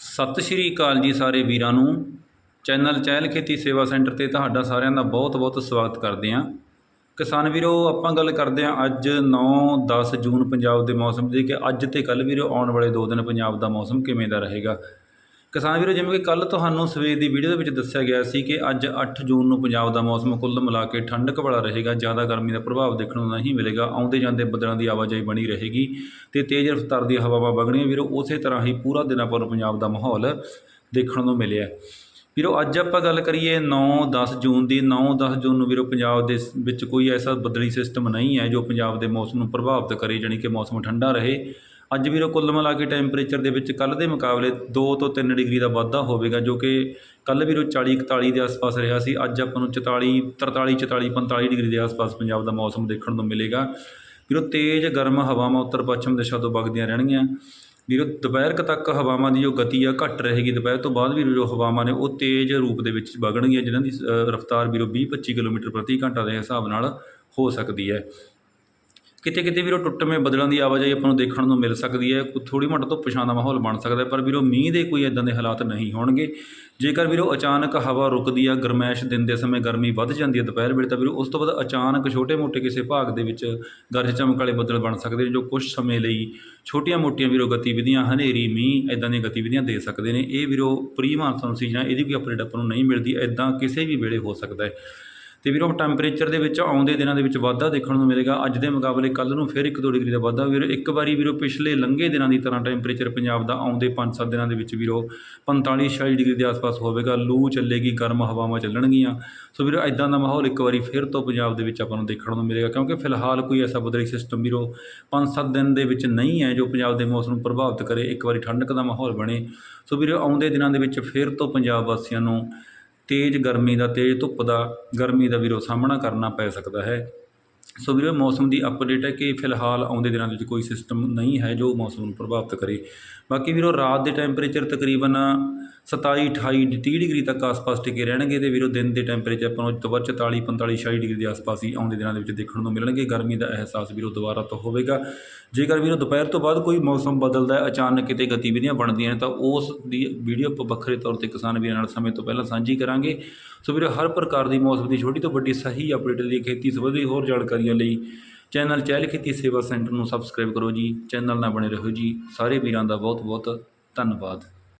ਸਤਿ ਸ਼੍ਰੀ ਅਕਾਲ ਜੀ ਸਾਰੇ ਵੀਰਾਂ ਨੂੰ। ਚੈਨਲ ਚਹਿਲ ਖੇਤੀ ਸੇਵਾ ਸੈਂਟਰ ਤੇ ਤੁਹਾਡਾ ਸਾਰਿਆਂ ਦਾ ਬਹੁਤ-ਬਹੁਤ ਸਵਾਗਤ ਕਰਦੇ ਹਾਂ। ਕਿਸਾਨ ਵੀਰੋ, ਆਪਾਂ ਗੱਲ ਕਰਦੇ ਹਾਂ ਅੱਜ 9-10 ਜੂਨ ਪੰਜਾਬ ਦੇ ਮੌਸਮ ਦੀ, ਕਿ ਅੱਜ ਤੇ ਕੱਲ ਵੀਰੋ ਆਉਣ ਵਾਲੇ 2 ਦਿਨ ਪੰਜਾਬ ਦਾ ਮੌਸਮ ਕਿਵੇਂ ਦਾ ਰਹੇਗਾ। ਕਿਸਾਨ ਵੀਰੋ, ਜਿਵੇਂ ਕਿ ਕੱਲ੍ਹ ਤੁਹਾਨੂੰ ਸਵੇਰ ਦੀ ਵੀਡੀਓ ਦੇ ਵਿੱਚ ਦੱਸਿਆ ਗਿਆ ਸੀ ਕਿ ਅੱਜ 8 ਜੂਨ ਨੂੰ ਪੰਜਾਬ ਦਾ ਮੌਸਮ ਕੁੱਲ ਮਿਲਾ ਕੇ ਠੰਡਕ ਵਾਲਾ ਰਹੇਗਾ, ਜ਼ਿਆਦਾ ਗਰਮੀ ਦਾ ਪ੍ਰਭਾਵ ਦੇਖਣ ਨੂੰ ਨਹੀਂ ਮਿਲੇਗਾ, ਆਉਂਦੇ ਜਾਂਦੇ ਬੱਦਲਾਂ ਦੀ ਆਵਾਜਾਈ ਬਣੀ ਰਹੇਗੀ ਤੇ ਤੇਜ਼ ਰਫ਼ਤਾਰ ਦੀਆਂ ਹਵਾਵਾਂ ਵਗਣੀਆਂ ਵੀਰੋ, ਉਸੇ ਤਰ੍ਹਾਂ ਹੀ ਪੂਰਾ ਦਿਨਾਂ ਨੂੰ ਪੰਜਾਬ ਦਾ ਮਾਹੌਲ ਦੇਖਣ ਨੂੰ ਮਿਲਿਆ। ਵੀਰੋ, ਅੱਜ ਆਪਾਂ ਗੱਲ ਕਰੀਏ 9-10 ਜੂਨ ਦੀ 9-10 ਜੂਨ ਨੂੰ ਵੀਰੋ, ਪੰਜਾਬ ਦੇ ਵਿੱਚ ਕੋਈ ਐਸਾ ਬੱਦਲੀ ਸਿਸਟਮ ਨਹੀਂ ਹੈ ਜੋ ਪੰਜਾਬ ਦੇ ਮੌਸਮ ਨੂੰ ਪ੍ਰਭਾਵਿਤ ਕਰੇ, ਜਾਣੀ ਕਿ ਮੌਸਮ ਠੰਡਾ ਰਹੇ। ਅੱਜ ਵੀਰੋ ਕੁੱਲ ਮਿਲਾ ਕੇ ਟੈਂਪਰੇਚਰ ਦੇ ਵਿੱਚ ਕੱਲ੍ਹ ਦੇ ਮੁਕਾਬਲੇ ਦੋ ਤੋਂ ਤਿੰਨ ਡਿਗਰੀ ਦਾ ਵਾਧਾ ਹੋਵੇਗਾ, ਜੋ ਕਿ ਕੱਲ ਵੀਰੋ 40 41 ਦੇ ਆਸ-ਪਾਸ ਰਿਹਾ ਸੀ, ਅੱਜ ਆਪਾਂ ਨੂੰ 44 43 44 45 ਡਿਗਰੀ ਦੇ ਆਸ-ਪਾਸ ਪੰਜਾਬ ਦਾ ਮੌਸਮ ਦੇਖਣ ਨੂੰ ਮਿਲੇਗਾ। ਵੀਰੋ, ਤੇਜ਼ ਗਰਮ ਹਵਾਵਾਂ ਉੱਤਰ ਪੱਛਮ ਦਿਸ਼ਾ ਤੋਂ ਵਗਦੀਆਂ ਰਹਿਣਗੀਆਂ। ਵੀਰੋ, ਦੁਪਹਿਰ ਕੁ ਤੱਕ ਹਵਾਵਾਂ ਦੀ ਜੋ ਗਤੀ ਆ ਘੱਟ ਰਹੇਗੀ, ਦੁਪਹਿਰ ਤੋਂ ਬਾਅਦ ਵੀ ਜੋ ਹਵਾਵਾਂ ਨੇ ਉਹ ਤੇਜ਼ ਰੂਪ ਦੇ ਵਿੱਚ ਵਗਣਗੀਆਂ, ਜਿਨ੍ਹਾਂ ਦੀ ਰਫ਼ਤਾਰ ਵੀਰੋ 20-25 ਕਿਲੋਮੀਟਰ ਪ੍ਰਤੀ ਘੰਟਾ ਦੇ ਹਿਸਾਬ ਨਾਲ ਹੋ ਸਕਦੀ ਹੈ। ਕਿਤੇ ਕਿਤੇ ਵੀਰੋ ਟੁੱਟਵੇਂ ਬੱਦਲਾਂ ਦੀ ਆਵਾਜਾਈ ਆਪਾਂ ਨੂੰ ਦੇਖਣ ਨੂੰ ਮਿਲ ਸਕਦੀ ਹੈ। ਥੋੜੀ ਮੋਟਾ ਤੋਂ ਪਛਾਣ ਦਾ ਮਾਹੌਲ ਬਣ ਸਕਦਾ ਪਰ ਵੀਰੋ ਮੀਂਹ ਦੇ ਕੋਈ ਇਦਾਂ ਦੇ ਹਾਲਾਤ ਨਹੀਂ ਹੋਣਗੇ। ਜੇਕਰ ਵੀਰੋ ਅਚਾਨਕ ਹਵਾ ਰੁਕਦੀ ਆ, ਗਰਮੈਸ਼ ਦਿਨ ਦੇ ਸਮੇਂ ਗਰਮੀ ਵੱਧ ਜਾਂਦੀ ਹੈ ਦੁਪਹਿਰ ਵੇਲੇ, ਤਾਂ ਵੀਰੋ ਉਸ ਤੋਂ ਬਾਅਦ ਅਚਾਨਕ ਛੋਟੇ-ਮੋਟੇ ਕਿਸੇ ਭਾਗ ਦੇ ਵਿੱਚ ਗਰਜ ਚਮਕ ਵਾਲੇ ਬੱਦਲ ਬਣ ਸਕਦੇ ਨੇ, ਜੋ ਕੁਝ ਸਮੇਂ ਲਈ ਛੋਟੀਆਂ-ਮੋਟੀਆਂ ਵੀਰੋ ਗਤੀਵਿਧੀਆਂ, ਹਨੇਰੀ, ਮੀਂਹ ਇਦਾਂ ਦੀਆਂ ਗਤੀਵਿਧੀਆਂ ਦੇ ਸਕਦੇ ਨੇ। ਇਹ ਵੀਰੋ ਪ੍ਰੀ ਮਾਨਸੂਨ ਸੀਜ਼ਨ ਇਹਦੀ ਵੀ ਅਪਡੇਟ ਆਪਾਂ ਨੂੰ ਨਹੀਂ ਮਿਲਦੀ ਇਦਾਂ ਕਿਸੇ ਵੀ ਵੇਲੇ ਹੋ ਸਕਦਾ ਹੈ। ਤੇ ਵੀਰੋ ਟੈਂਪਰੇਚਰ ਦੇ ਵਿੱਚ ਆਉਂਦੇ ਦਿਨਾਂ ਦੇ ਵਿੱਚ ਵਾਧਾ ਦੇਖਣ ਨੂੰ ਮਿਲੇਗਾ। ਅੱਜ ਦੇ ਮੁਕਾਬਲੇ ਕੱਲ੍ਹ ਨੂੰ ਫਿਰ 1-2 ਡਿਗਰੀ ਦਾ ਵਾਧਾ। ਵੀਰੋ, ਇੱਕ ਵਾਰੀ ਵੀਰੋ, ਪਿਛਲੇ ਲੰਘੇ ਦਿਨਾਂ ਦੀ ਤਰ੍ਹਾਂ ਟੈਂਪਰੇਚਰ ਪੰਜਾਬ ਦਾ ਆਉਂਦੇ 5-7 ਦਿਨਾਂ ਦੇ ਵਿੱਚ ਵੀਰੋ 45-46 ਡਿਗਰੀ ਦੇ ਆਸ-ਪਾਸ ਹੋਵੇਗਾ। ਲੂ ਚੱਲੇਗੀ, ਗਰਮ ਹਵਾਵਾਂ ਚੱਲਣਗੀਆਂ। ਸੋ ਵੀਰੋ ਇਦਾਂ ਦਾ ਮਾਹੌਲ ਇੱਕ ਵਾਰੀ ਫਿਰ ਤੋਂ ਪੰਜਾਬ ਦੇ ਵਿੱਚ ਆਪਾਂ ਨੂੰ ਦੇਖਣ ਨੂੰ ਮਿਲੇਗਾ। ਕਿਉਂਕਿ ਫਿਲਹਾਲ ਕੋਈ ਐਸਾ ਬਦਲੀ ਸਿਸਟਮ ਵੀਰੋ 5-7 ਦਿਨ ਦੇ ਵਿੱਚ ਨਹੀਂ ਹੈ ਜੋ ਪੰਜਾਬ ਦੇ ਮੌਸਮ ਨੂੰ ਪ੍ਰਭਾਵਿਤ ਕਰੇ। ਇੱਕ ਵਾਰੀ ਠੰਡਕ ਦਾ ਮਾਹੌਲ ਬਣੇ। ਸੋ ਵੀਰੋ, ਆਉਂਦੇ ਦਿਨਾਂ ਦੇ ਵਿੱਚ ਫਿਰ ਤੋਂ ਪੰਜਾਬ ਵਾਸੀਆਂ ਨੂੰ ਤੇਜ਼ ਗਰਮੀ ਦਾ ਤੇਜ਼ ਧੁੱਪ ਦਾ ਗਰਮੀ ਦਾ ਵੀਰੋ ਸਾਹਮਣਾ ਕਰਨਾ ਪੈ ਸਕਦਾ ਹੈ। ਸੋ ਵੀਰੋ, ਮੌਸਮ ਦੀ ਅਪਡੇਟ ਹੈ ਕਿ ਫਿਲਹਾਲ ਆਉਂਦੇ ਦਿਨਾਂ ਦੇ ਵਿੱਚ ਕੋਈ ਸਿਸਟਮ ਨਹੀਂ ਹੈ ਜੋ ਮੌਸਮ ਨੂੰ ਪ੍ਰਭਾਵਿਤ ਕਰੇ। ਬਾਕੀ ਵੀਰੋ, ਰਾਤ ਦੇ ਟੈਂਪਰੇਚਰ ਤਕਰੀਬਨ 27 28 30 ਡਿਗਰੀ ਤੱਕ ਆਸ-ਪਾਸ ਟਿਕੇ ਰਹਿਣਗੇ ਤੇ ਵੀਰੋ, ਦਿਨ ਦੇ ਟੈਂਪਰੇਚਰ ਆਪਾਂ ਨੂੰ ਤੋਂ ਬਾਅਦ 44 45 46 ਡਿਗਰੀ ਦੇ ਆਸ-ਪਾਸ ਹੀ ਆਉਂਦੇ ਦਿਨਾਂ ਦੇ ਵਿੱਚ ਦੇਖਣ ਨੂੰ ਮਿਲਣਗੇ। ਗਰਮੀ ਦਾ ਅਹਿਸਾਸ ਵੀਰੋ ਦੁਬਾਰਾ ਤੋਂ ਹੋਵੇਗਾ। ਜੇਕਰ ਵੀਰੋ ਦੁਪਹਿਰ ਤੋਂ ਬਾਅਦ ਕੋਈ ਮੌਸਮ ਬਦਲਦਾ ਹੈ, ਅਚਾਨਕ ਕਿਤੇ ਗਤੀਵਿਧੀਆਂ ਬਣਦੀਆਂ ਨੇ, ਤਾਂ ਉਸ ਦੀ ਵੀਡੀਓ ਆਪਾਂ ਵੱਖਰੇ ਤੌਰ ਤੇ ਕਿਸਾਨ ਵੀਰਾਂ ਨਾਲ ਸਮੇਂ ਤੋਂ ਪਹਿਲਾਂ ਸਾਂਝੀ ਕਰਾਂਗੇ। ਸੋ ਵੀਰੋ, ਹਰ ਪ੍ਰਕਾਰ ਦੀ ਮੌਸਮ ਦੀ ਛੋਟੀ ਤੋਂ ਵੱਡੀ ਸਹੀ ਅਪਡੇਟ ਲਈ ਖੇਤੀ ਸੰਬੰਧੀ ਹੋਰ ਜਾਣਕਾਰੀਆਂ ਲਈ ਚੈਨਲ ਚਹਿਲ ਖੇਤੀ ਸੇਵਾ ਸੈਂਟਰ ਨੂੰ ਸਬਸਕ੍ਰਾਈਬ ਕਰੋ ਜੀ, ਚੈਨਲ ਨਾਲ ਬਣੇ ਰਹੋ ਜੀ, ਸਾਰੇ ਵੀਰਾਂ ਦਾ ਬਹੁਤ ਬਹੁਤ ਧੰਨਵਾਦ।